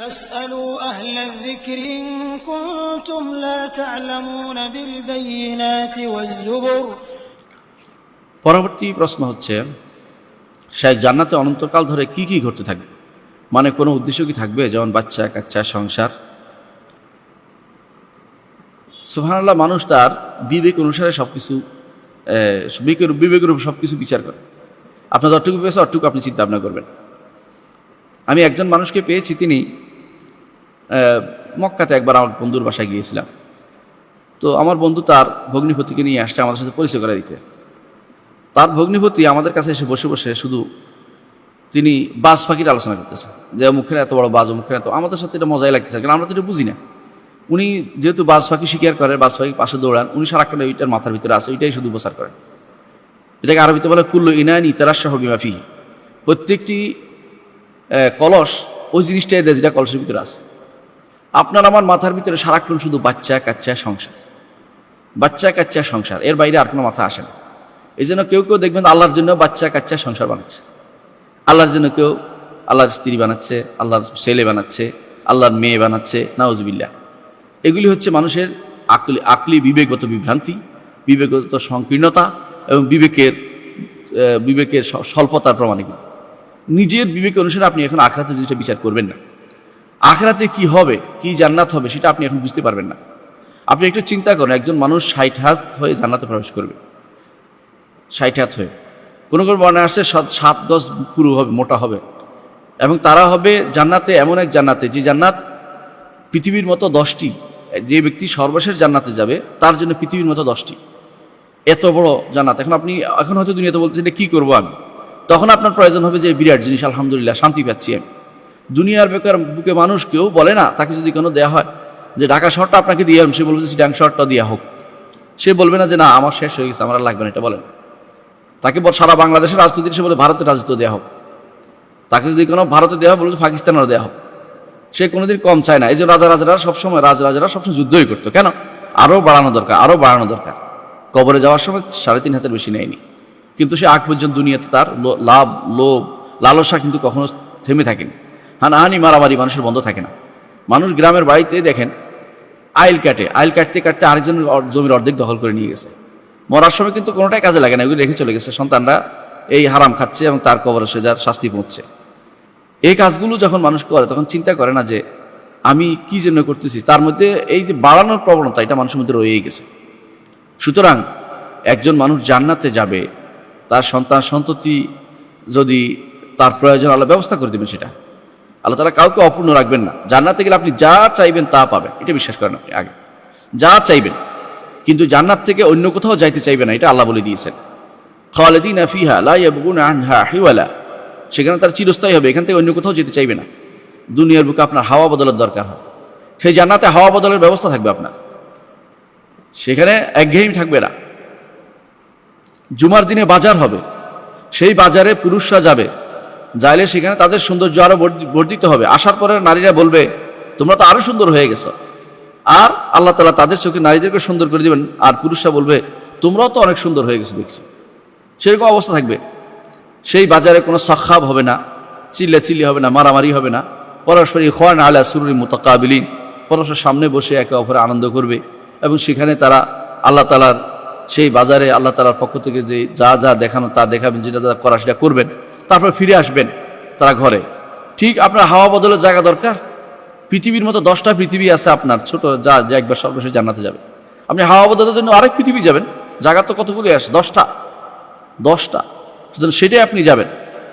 فاسألوا أهل الذكر إن كنتم لا تعلمون بالبينات والزبر পরবর্তী প্রশ্ন হচ্ছে শেখ জান্নাতে অনন্তকাল ধরে কি কি ঘটতে থাকবে মানে কোনো উদ্দেশ্য কি থাকবে যেমন বাচ্চা কাচ্চা সংসার সুহানাল্লাহ মানুষ তার বিবেক অনুসারে সব কিছু বিবেকের বিবেকের উপর সব কিছু বিচার করে আপনার যতটুকু পেয়েছে অতটুকু আপনি চিন্তা ভাবনা করবেন আমি একজন মানুষকে পেয়েছি তিনি আহ, মক্কাতে একবার আমার বন্ধুর বাসায় গিয়েছিলাম। তো আমার বন্ধু তার ভগ্নিপতিকে নিয়ে আসছে আমাদের সাথে পরিচয় করে দিতে। তার ভগ্নিপতি আমাদের কাছে এসে বসে বসে শুধু তিনি বাজ পাখির আলোচনা করতেছে, যে মুখের এত বড় বাজ, মুখের এত, আমাদের সাথে এটা মজাই লাগতেছে, কারণ আমরা তো এটা বুঝি না। উনি যেহেতু বাজ পাখি শিকার করে, বাজ পাখি পাশে দৌড়ান, উনি সারাক্ষণ ওইটার মাথার ভিতরে আছে, ওইটাই শুধু প্রচার করেন। এটাকে আরবিতে বলে, কুল্লু ইনায়ন ইতারাশাহ বিমাফি প্রত্যেকটি কলস ওই জিনিসটাই দেয় যেটা কলসের ভিতরে আছে। আপনার আমার মাথার ভিতরে সারাক্ষণ শুধু বাচ্চা, কাচ্চা, সংসার। বাচ্চা, কাচ্চা, সংসার। এর বাইরে আর কোনো মাথা আসে না। এই জন্য কেউ কেউ দেখবেন আল্লাহর জন্য বাচ্চা, কাচ্চা, সংসার বানাচ্ছে। আল্লাহর জন্য কেউ আল্লাহর স্ত্রী বানাচ্ছে, আল্লাহর ছেলে বানাচ্ছে, আল্লাহর মেয়ে বানাচ্ছে নাউজবিল্লা এগুলি হচ্ছে মানুষের আকলি আকলি বিবেকগত বিভ্রান্তি, বিবেকগত সংকীর্ণতা এবং বিবেকের বিবেকের স্বল্পতার প্রমাণ এগুলো নিজের বিবেক অনুসারে আপনি এখন আখরাতে জিনিসটা বিচার করবেন না। আখরাতে কি হবে, কি জান্নাত হবে সেটা আপনি এখন বুঝতে পারবেন না। আপনি একটু চিন্তা করেন, একজন মানুষ ষাট হাত হয়ে জান্নাতে প্রবেশ করবে। ষাট হাত হয়ে। কোনো কোনো বর্ণনা আসছে সাত- সাত গজ পুরো হবে, মোটা হবে। এবং তারা হবে জান্নাতে এমন এক জান্নাতে, যে জান্নাত পৃথিবীর মতো দশটি, যে ব্যক্তি সর্বশেষ জান্নাতে যাবে, তার জন্য পৃথিবীর মতো দশটি। এত বড় জান্নাত। এখন আপনি, এখন হয়তো দুনিয়াতে বলছেন যে কী করব আমি? তখন আপনার প্রয়োজন হবে যে বিরাট জিনিস, আলহামদুলিল্লাহ, শান্তি পাচ্ছি আমি। দুনিয়ার বেকার বুকে মানুষ কেউ বলে না, তাকে যদি কোনো দেয়া হয়, যে ঢাকা শহরটা আপনাকে দিয়ে সে বলবে যে সিটাং শহরটা দেওয়া হোক। সে বলবে না যে না, আমার শেষ হয়ে গেছে, আমার লাগবে না, এটা বলেন তাকে সারা বাংলাদেশের রাজনীতি সে বলে, ভারতের রাজত্ব দেওয়া হোক। তাকে যদি কোনো ভারতে দেওয়া বলবে পাকিস্তানেরও দেওয়া হোক। সে কোনোদিন কম চায় না। এই যে রাজা রাজারা সবসময়, রাজ রাজারা সবসময় যুদ্ধই করতো। কেন? আরও বাড়ানো দরকার, আরও বাড়ানো দরকার। কবরে যাওয়ার সময় সাড়ে তিন হাতের বেশি নেয়নি। কিন্তু সে আগ পর্যন্ত দুনিয়াতে তার লাভ, লোভ, লালসা কিন্তু কখনো থেমে থাকেনি। হানাহানি মারামারি মানুষের বন্ধ থাকে না। মানুষ গ্রামের বাড়িতে দেখেন, আইল কাটে। আইল কাটতে কাটতে আরেকজনের জমির অর্ধেক দখল করে নিয়ে গেছে। মরার সময় কিন্তু কোনোটাই কাজে লাগে না, ওগুলো রেখে চলে গেছে। সন্তানরা এই হারাম খাচ্ছে এবং তার কবরে সে যার শাস্তি পৌঁছছে এই কাজগুলো যখন মানুষ করে, তখন চিন্তা করে না যে, আমি কি জন্য করতেছি? তার মধ্যে এই যে বাড়ানোর প্রবণতা, এটা মানুষের মধ্যে রয়েই গেছে। সুতরাং একজন মানুষ জান্নাতে যাবে, তার সন্তান সন্ততি যদি তার প্রয়োজন আল্লাহ ব্যবস্থা করে দেবেন সেটা। আল্লাহ তালা কাউকে অপূর্ণ রাখবেন না। জান্নাতে গেলে আপনি যা চাইবেন তা পাবেন। এটা বিশ্বাস করেন আপনি আগে। যা চাইবেন। কিন্তু জান্নাত থেকে অন্য কোথাও যাইতে চাইবে না, এটা আল্লাহ বলে দিয়েছেন। খালেদিন সেখানে তার চিরস্থায়ী হবে, এখান থেকে অন্য কোথাও যেতে চাইবে না। দুনিয়ার বুকে আপনার হাওয়া বদলের দরকার হয় সেই জান্নাতে হাওয়া বদলের ব্যবস্থা থাকবে আপনার। সেখানে একঘেয়েমি থাকবে না। জুমার দিনে বাজার হবে। সেই বাজারে পুরুষরা যাবে। যাইলে সেখানে তাদের সৌন্দর্য আরও বর্ধিত হবে। আসার পরে নারীরা বলবে, তোমরা তো আরও সুন্দর হয়ে গেছো। আর আল্লাহ তালা তাদের চোখে নারীদেরকে সুন্দর করে দিবেন। আর পুরুষরা বলবে, তোমরাও তো অনেক সুন্দর হয়ে গেছো, দেখছি। সেরকম অবস্থা থাকবে। সেই বাজারে কোনো সখাব হবে না চিল্লে চিল্লি হবে না, মারামারি হবে না। পরস্পর ইখান আলা সুরুরি মোতাকাবিলিন। পরস্পর সামনে বসে একে অপরে আনন্দ করবে এবং সেখানে তারা আল্লাহ তালার সেই বাজারে আল্লাহ তালার পক্ষ থেকে যে যা যা দেখানো তা দেখাবেন, যেটা তারা করা সেটা করবেন। তারপর ফিরে আসবেন তারা ঘরে। ঠিক আপনার হাওয়া বদলের জায়গা দরকার? পৃথিবীর মতো দশটা পৃথিবী আছে আপনার, ছোট, যা, যে একবার সর্বশেষ জানাতে যাবে। আপনি হাওয়া বদলের জন্য আরেক পৃথিবী যাবেন, জায়গা তো কতগুলি আছে? দশটা। দশটা। সুতরাং সেটাই আপনি যাবেন।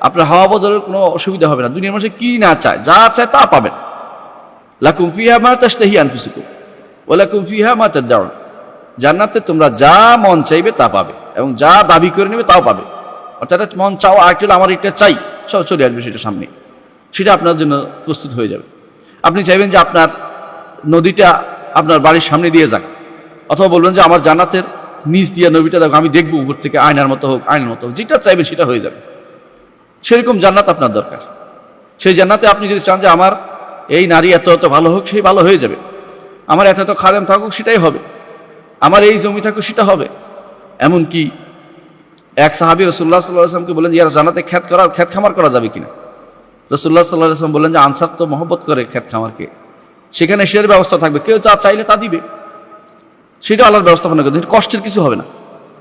আপনার হাওয়া বদলের কোনো অসুবিধা হবে না। দুনিয়ার মানুষে কি না চায়, যা চায় তা পাবেন। লাকুম ফিহা মা তাশতাহি আনফুসুকুম, ওয়া লাকুম ফিহা মা তাদউন। জান্নাতে তোমরা যা মন চাইবে তা পাবে এবং যা দাবি করে নেবে তাও পাবে। অর্থাৎ মন চাও আর একটু আমার এটা চাই সব চলে আসবে সেটা সামনে। সেটা আপনার জন্য প্রস্তুত হয়ে যাবে। আপনি চাইবেন যে আপনার নদীটা আপনার বাড়ির সামনে দিয়ে যাক। অথবা বলবেন যে আমার জান্নাতের নিচ দিয়ে নদীটা দেখো, আমি দেখব উপর থেকে আয়নার মতো হোক, আয়নার মতো হোক, যেটা চাইবেন সেটা হয়ে যাবে। সেরকম জান্নাত আপনার দরকার। সেই জান্নাতে আপনি যদি চান যে আমার এই নারী এত এত ভালো হোক, সেই ভালো হয়ে যাবে। আমার এত এত খাদেম থাকুক, সেটাই হবে। আমার এই জমি থাকুক, সেটা হবে। এমনকি এক সাহাবি রসুল্লাহ সাল্লাহ আসলামকে বলেন ইয়ার জানাতে খ্যাত করা খ্যাত খামার করা যাবে কিনা? রসুল্লাহ সাল্লাহ আসলাম বললেন যে, আনসার তো মহব্বত করে ক্ষেত খামারকে। সেখানে সের ব্যবস্থা থাকবে। কেউ যা চাইলে তা দিবে। সেটা আল্লাহর ব্যবস্থাপনা করবে কষ্টের কিছু হবে না।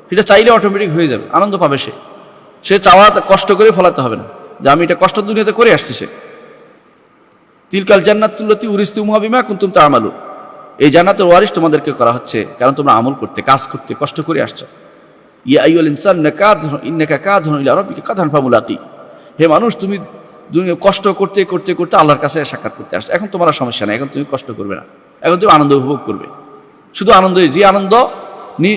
সেটা চাইলে অটোমেটিক হয়ে যাবে। আনন্দ পাবে সে। সে চাওয়া কষ্ট করে ফলাতে হবে না। যে, আমি এটা কষ্ট দুনিয়াতে করে আসছি সে। তিলকাল জান্নাতুল্লতি উরিস্তু মহাবিমা কুন্তুম তা আমালু এই জান্নাতের ওয়ারিশ তোমাদেরকে করা হচ্ছে। কারণ তোমরা আমল করতে, কাজ করতে, কষ্ট করে আসছো। হে মানুষ, তুমি দুনিয়া কষ্ট করতে করতে করতে আল্লাহর কাছে সাক্ষাৎ করতে আসছো। এখন তোমার সমস্যা নেই, এখন তুমি কষ্ট করবে না। এখন তুমি আনন্দ উপভোগ করবে। শুধু আনন্দ, যে আনন্দ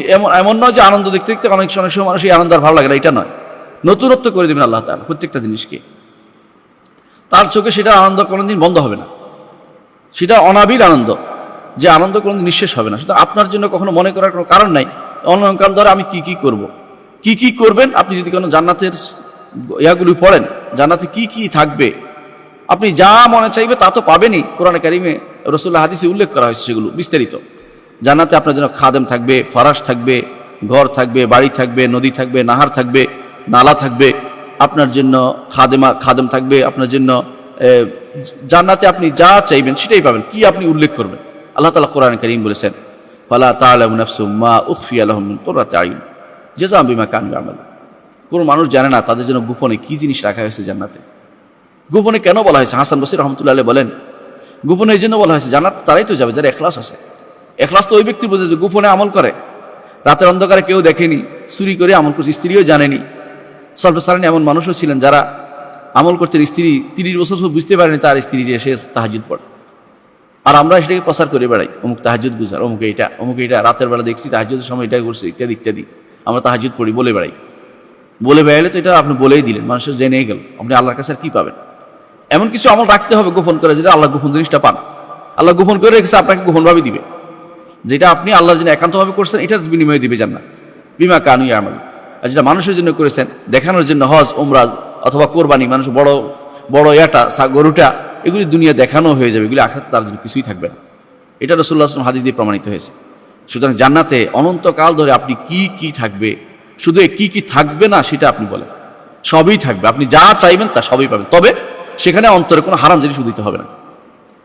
এমন এমন নয় যে আনন্দ দেখতে দেখতে অনেক অনেক সময় মানুষ এই আনন্দ আর ভালো লাগে না, এটা নয়। নতুনত্ব করে দেবেন আল্লাহ তাআলা প্রত্যেকটা জিনিসকে। তার চোখে সেটা আনন্দ কোনোদিন বন্ধ হবে না। সেটা অনাবিল আনন্দ। যে আনন্দ কোনোদিন নিঃশেষ হবে না। শুধু আপনার জন্য কখনো মনে করার কোনো কারণ নাই। অনকাল ধরে আমি কি কি করব। কি কি করবেন? আপনি যদি কোনো জান্নাতের ইয়াগুলি পড়েন, জান্নাতে কি কি থাকবে? আপনি যা মনে চাইবে তা তো পাবেনই। কোরআন কারিমে রসুল্লাহ হাদিসে উল্লেখ করা হয়েছে সেগুলো বিস্তারিত। জান্নাতে আপনার জন্য খাদেম থাকবে ফরাস থাকবে, ঘর থাকবে, বাড়ি থাকবে, নদী থাকবে, নাহার থাকবে, নালা থাকবে, আপনার জন্য খাদেমা, খাদেম থাকবে, আপনার জন্য জান্নাতে আপনি যা চাইবেন সেটাই পাবেন। কি আপনি উল্লেখ করবেন? আল্লাহ তালা কোরআন করিম বলেছেন ফালা তাআলামু নাফসুম মা উখফিয়া লাহুম মিন কুররাতি আয়ুন বিমা কানু ইয়ামালুন। কোনো মানুষ জানে না তাদের জন্য গোপনে কি জিনিস রাখা হয়েছে জান্নাতে। গোপনে কেন বলা হয়েছে? হাসান বসির রহমতুল্লাহ বলেন, গোপনে এই জন্য বলা হয়েছে, জান্নাত তারাই তো যাবে, যারা এখলাস আছে। এখলাস তো ওই ব্যক্তি বোঝে যে গোপনে আমল করে। রাতের অন্ধকারে কেউ দেখেনি, চুরি করে আমল করছে, স্ত্রীও জানেনি। সালানি এমন মানুষও ছিলেন যারা আমল করতেন স্ত্রী, তিরিশ বছর বুঝতে পারেনি তার স্ত্রী যে সে তাহাজুদ পড়ে। আর আমরা সেটাকে প্রচার করে বেড়াই। অমুক তাহাজুদ গুজার, অমুক এটা অমুক এটা রাতের বেলা দেখছি তাহাজুদের সময় এটা করছে, ইত্যাদি ইত্যাদি। আমরা তাহাজুদ পড়ি বলে বেড়াই। বলে বেড়াইলে তো এটা আপনি বলেই দিলেন, মানুষের জেনে গেল, আপনি আল্লাহর কাছে আর কি পাবেন? এমন কিছু আমল রাখতে হবে গোপন করে যেটা আল্লাহ গোপন জিনিসটা পান। আল্লাহ গোপন করে রেখেছে, আপনাকে গোপনভাবে দিবে। যেটা আপনি আল্লাহর জন্য একান্তভাবে করছেন, এটার বিনিময়ে দিবে জান্নাত। বিমা কানু আমল আর যেটা মানুষের জন্য করেছেন, দেখানোর জন্য হজ ওমরাজ অথবা কোরবানি, মানুষ বড় বড় সা- গরুটা এগুলি দুনিয়া দেখানো হয়ে যাবে, এগুলি আখাত তার জন্য কিছুই থাকবে না। এটা রসুল্লাহ আসলাম হাদিস দিয়ে প্রমাণিত হয়েছে। সুতরাং জান্নাতে অনন্তকাল ধরে আপনি কি কি থাকবে, শুধু কি কি থাকবে না সেটা আপনি বলেন। সবই থাকবে, আপনি যা চাইবেন তা সবই পাবেন। তবে সেখানে অন্তরে কোনো হারাম জিনিস দিতে হবে না।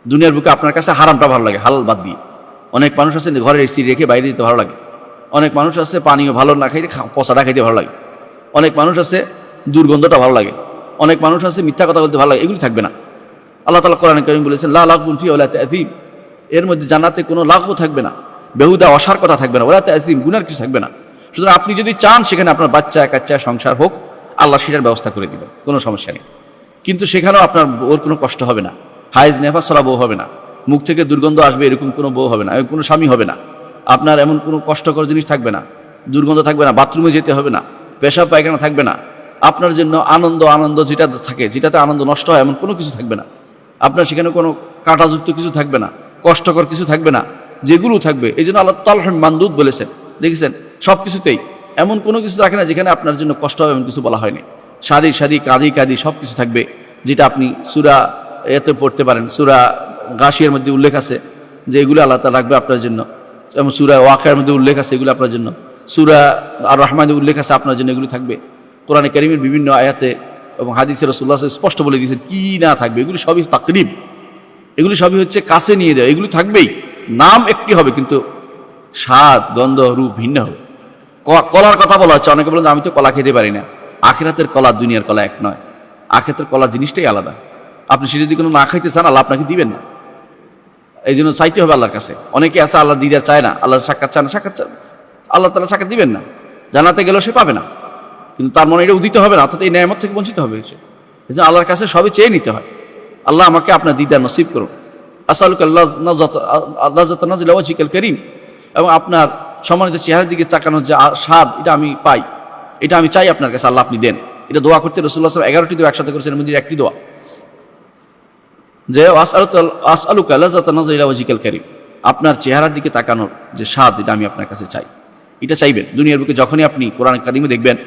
দুনিয়ার বুকে আপনার কাছে হারামটা ভালো লাগে, হালাল বাদ দিয়ে। অনেক মানুষ আছে ঘরের এসি রেখে বাইরে দিতে ভালো লাগে। অনেক মানুষ আছে পানীয় ভালো না খাইতে পচাটা খাইতে ভালো লাগে। অনেক মানুষ আছে দুর্গন্ধটা ভালো লাগে। অনেক মানুষ আছে মিথ্যা কথা বলতে ভালো লাগে, এগুলি থাকবে না। আল্লাহ তালা কোরআন করিম বলেছেন, লা লাগুন ফি ওলা তাজিম এর মধ্যে জান্নাতে কোনো লাঘও থাকবে না, বেহুদা, অসার কথা থাকবে না ওলা তাজিম গুনার কিছু থাকবে না। সুতরাং আপনি যদি চান, সেখানে আপনার বাচ্চা, কাচ্চা, সংসার হোক, আল্লাহ সেটার ব্যবস্থা করে দিবেন, কোনো সমস্যা নেই। কিন্তু সেখানেও আপনার ওর কোনো কষ্ট হবে না হাইজ নেফা সলা বউ হবে না, মুখ থেকে দুর্গন্ধ আসবে, এরকম কোনো বউ হবে না, কোনো স্বামী হবে না, আপনার এমন কোনো কষ্টকর জিনিস থাকবে না, দুর্গন্ধ থাকবে না, বাথরুমে যেতে হবে না, পেশাব পায়খানা থাকবে না, আপনার জন্য আনন্দ আনন্দ যেটা থাকে, যেটাতে আনন্দ নষ্ট হয়, এমন কোনো কিছু থাকবে না। আপনার সেখানে কোনো কাঁটাযুক্ত কিছু থাকবে না, কষ্টকর কিছু থাকবে না, যেগুলো থাকবে, এই জন্য আল্লাহ তাল মান্দুদ বলেছেন, দেখেছেন সব কিছুতেই এমন কোনো কিছু থাকে না যেখানে আপনার জন্য কষ্ট হবে এমন কিছু বলা হয়নি। সাদি সাদি কাঁদি কাঁদি সব কিছু থাকবে, যেটা আপনি সুরা এতে পড়তে পারেন, সুরা গাছিয়ার মধ্যে উল্লেখ আছে, যে এগুলো আল্লাহ তালা রাখবে আপনার জন্য, যেমন সুরা ওয়াকার মধ্যে উল্লেখ আছে এগুলো আপনার জন্য, সুরা আর রহমানের উল্লেখ আছে আপনার জন্য এগুলো থাকবে। কোরআনে করিমের বিভিন্ন আয়াতে এবং হাদিসের রসুল্লাহ স্পষ্ট বলে দিয়েছেন, কি না থাকবে? এগুলি সবই তাকরিব এগুলি সবই হচ্ছে কাছে নিয়ে দেওয়া। এগুলি থাকবেই। নাম একটি হবে, কিন্তু স্বাদ, গন্ধ, রূপ ভিন্ন হবে। কলার কথা বলা হচ্ছে। অনেকে বলেন, আমি তো কলা খেতে পারি না। আখেরাতের কলা দুনিয়ার কলা এক নয়। আখেরাতের কলা জিনিসটাই আলাদা। আপনি সে যদি কোনো না খাইতে চান, আল্লাহ আপনাকে দিবেন না। এই জন্য চাইতে হবে আল্লাহর কাছে। অনেকে আছে আল্লাহ দিদার চায় না। আল্লাহ সাক্ষাৎ চায় না, সাক্ষাৎ চায় আল্লাহ তালা সাক্ষাৎ দিবেন না। জানাতে গেলেও সে পাবে না। কিন্তু তার মনে এটা উদিত হবে না, অর্থাৎ এই ন্যায়ামত থেকে বঞ্চিত হবে এই আল্লাহর কাছে সবই চেয়ে নিতে হয়। আল্লাহ আমাকে আপনার দিদার নসিব করুন। আসালুক আল্লাহ আল্লাহ নাজিল করিম। এবং আপনার সম্মানিত চেহারার দিকে চাকানোর যে স্বাদ, এটা আমি পাই। এটা আমি চাই আপনার কাছে, আল্লাহ আপনি দেন। এটা দোয়া করতে রসুল্লাহ সাহেব এগারোটি দোয়া একসাথে করেছেন মধ্যে একটি দোয়া। যে আসআলুকা ওয়াজিকাল কারীম। আপনার চেহারার দিকে তাকানোর যে স্বাদ, এটা আমি আপনার কাছে চাই। এটা চাইবেন। দুনিয়ার বুকে যখনই আপনি কোরআন কারিমে দেখবেন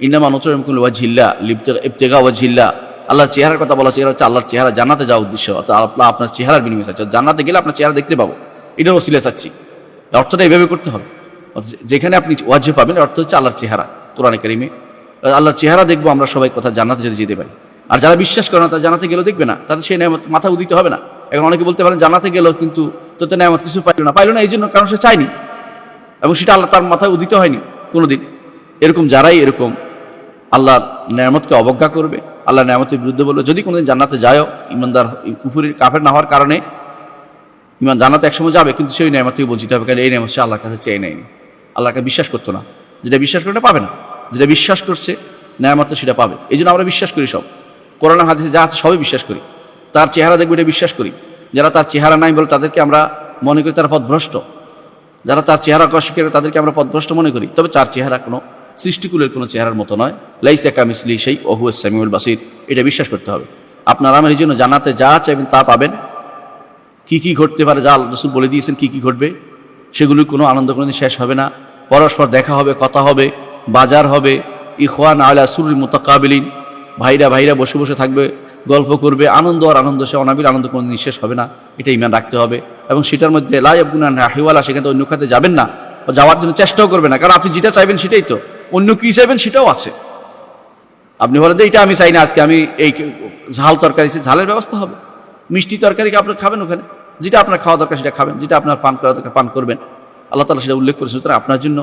ইন্নামা নতুন ওয়াজিল্লা ইবতেগা ওয়াজিল্লা। আল্লাহর চেহারার কথা বলা চেহারা হচ্ছে আল্লাহর চেহারা জানাতে যাওয়া উদ্দেশ্য। অর্থাৎ আপনার চেহারার বিনিময় চাচ্ছে। জানাতে গেলে আপনার চেহারা দেখতে পাবো। এটার ওসিলে চাচ্ছি। অর্থটা এইভাবে করতে হবে। যেখানে আপনি ওয়াজ্য পাবেন অর্থ হচ্ছে আল্লাহর চেহারা, কোরআন কারিমে। আল্লাহর চেহারা দেখব, আমরা সবাই কথা জানাতে যদি যেতে পারি। আর যারা বিশ্বাস করে না, তারা জানাতে গেলেও দেখবে না। তাদের সেই নেয়ামত মাথা উদিত হবে না। এখন অনেকে বলতে পারেন জানাতে গেল কিন্তু তো তো নেয়ামত কিছু পাইল না। পাইল না এই জন্য কারণ সে চায়নি। এবং সেটা আল্লাহ তার মাথায় উদিত হয়নি কোনোদিন। এরকম যারাই এরকম আল্লাহর নেয়ামতকে অবজ্ঞা করবে, আল্লাহ নেয়ামতের বিরুদ্ধে বলবে, যদি কোনোদিন জান্নাতে যায়ও, ইমানদার, কুফুরির কাফের না হওয়ার কারণে, ইমান জান্নাতে একসময় যাবে, কিন্তু সেই নেয়ামত থেকে বঞ্চিত হবে, কারণ এই নেয়ামত সে আল্লাহর কাছে চেয়ে নেয়নি। আল্লাহকে বিশ্বাস করতো না। যেটা বিশ্বাস করে পাবে না। যেটা বিশ্বাস করছে, নেয়ামত সেটা পাবে। এই জন্য আমরা বিশ্বাস করি সব। করোনা হাদিসে যা আছে সবই বিশ্বাস করি। তার চেহারা দেখবে এটা বিশ্বাস করি। যারা তার চেহারা নাই বলে তাদেরকে আমরা মনে করি তারা পথভ্রষ্ট। যারা তার চেহারা অস্বীকার তাদেরকে আমরা পথভ্রষ্ট মনে করি। তবে তার চেহারা কোনো সৃষ্টিকুলের কোনো চেহারার মতো নয়। লাইসা কামিসলি সেই ওহু সামিউল বাসির। এটা বিশ্বাস করতে হবে। আপনার আমার এই জন্য জানাতে যা চাইবেন তা পাবেন। কি কি ঘটতে পারে, যা রসুল বলে দিয়েছেন, কি কি ঘটবে, সেগুলির কোনো আনন্দ কোনোদিন শেষ হবে না। পরস্পর দেখা হবে, কথা হবে, বাজার হবে। ইখওয়ান আলা সুরুল মোতাকাবিলিন। ভাইরা ভাইরা বসে বসে থাকবে, গল্প করবে, আনন্দ আর আনন্দ, সে অনাবিল আনন্দ কোনোদিন শেষ হবে না। এটা ইমান রাখতে হবে। এবং সেটার মধ্যে লাইবগুনান রাহিওয়ালা সেখানে অন্য খাতে যাবেন না। যাওয়ার জন্য চেষ্টাও করবে না। কারণ আপনি যেটা চাইবেন সেটাই তো। অন্য কি চাইবেন সেটাও আছে। আপনি বলেন যে এটা আমি চাই না আজকে, আমি এই ঝাল তরকারি সে ঝালের ব্যবস্থা হবে। মিষ্টি তরকারি কি আপনি খাবেন ওখানে? যেটা আপনার খাওয়া দরকার সেটা খাবেন, যেটা আপনার পান করা দরকার পান করবেন। আল্লাহ তালা সেটা উল্লেখ করেছেন, সুতরাং আপনার জন্য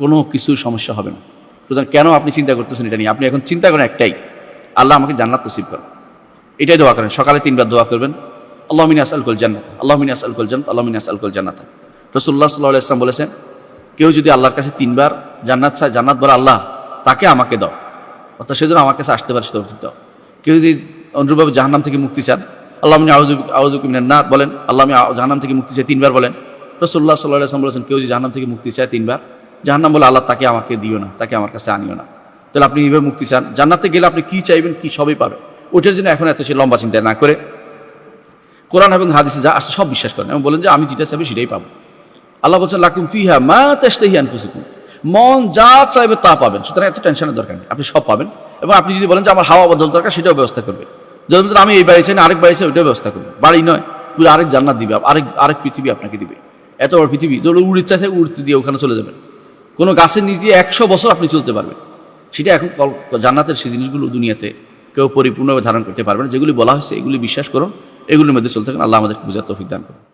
কোনো কিছু সমস্যা হবে না। সুতরাং কেন আপনি চিন্তা করতেছেন এটা নিয়ে? আপনি এখন চিন্তা করেন একটাই, আল্লাহ আমাকে জান্নাত নসিব করেন। এটাই দোয়া করেন, সকালে তিনবার দোয়া করবেন, আল্লাহ মিনী আসাল কুল জান্নাত, আল্লাহ মিনী আলকুল কুল জান্নাত, আল্লাহ মিনী আসাল কুল জান্নাত রসুল্লাহ সাল্লাহ ইসলাম বলেছেন কেউ যদি আল্লাহর কাছে তিনবার জান্নাত চায়, জান্নাত বলে আল্লাহ, তাকে আমাকে দাও। অর্থাৎ সেজন্য আমার কাছে আসতে পারে, সেটা দাও। কেউ যদি অনুরূপভাবে জাহান্নাম থেকে মুক্তি চান আল্লাহ আমি আউজু না বলেন আল্লাহ আমি জাহান্নাম থেকে মুক্তি চাই তিনবার বলেন। রসুল্লাহ সাল্লাহ বলেছেন, কেউ যদি জাহান্নাম থেকে মুক্তি চায় তিনবার, জাহান্নাম বলে আল্লাহ তাকে আমাকে দিও না, তাকে আমার কাছে আনিও না। তাহলে আপনি এইভাবে মুক্তি চান। জান্নাতে গেলে আপনি কি চাইবেন, কি সবই পাবেন। ওটার জন্য এখন এত সে লম্বা চিন্তা না করে কোরআন এবং হাদিসে যা আসে সব বিশ্বাস করেন এবং বলেন যে আমি যেটা চাইবে সেটাই পাবো। আল্লাহ বলছেন, লাকুম ফিহা মা তেস্তেহিয়ান ফুসিকুম মন যা চাইবে তা পাবেন। সুতরাং এত টেনশনের দরকার নেই। আপনি সব পাবেন। এবং আপনি যদি বলেন যে আমার হাওয়া বদল দরকার, সেটাও ব্যবস্থা করবে। যদি আমি এই বাড়ি চাই না, আরেক বাড়ি চাই, ওইটাও ব্যবস্থা করবে। বাড়ি নয়, পুরো আরেক জান্নাত দিবে। আরেক আরেক পৃথিবী আপনাকে দিবে। এত বড় পৃথিবী ধরো উড়তে চাইছে উড়তে দিয়ে ওখানে চলে যাবেন। কোনো গাছের নিচ দিয়ে একশো বছর আপনি চলতে পারবেন। সেটা এখন জান্নাতের সেই জিনিসগুলো দুনিয়াতে কেউ পরিপূর্ণভাবে ধারণ করতে পারবে না। যেগুলি বলা হয়েছে, এগুলি বিশ্বাস করুন। এগুলির মধ্যে চলতে থাকুন। আল্লাহ আমাদের বুঝার তৌফিক দান করুন।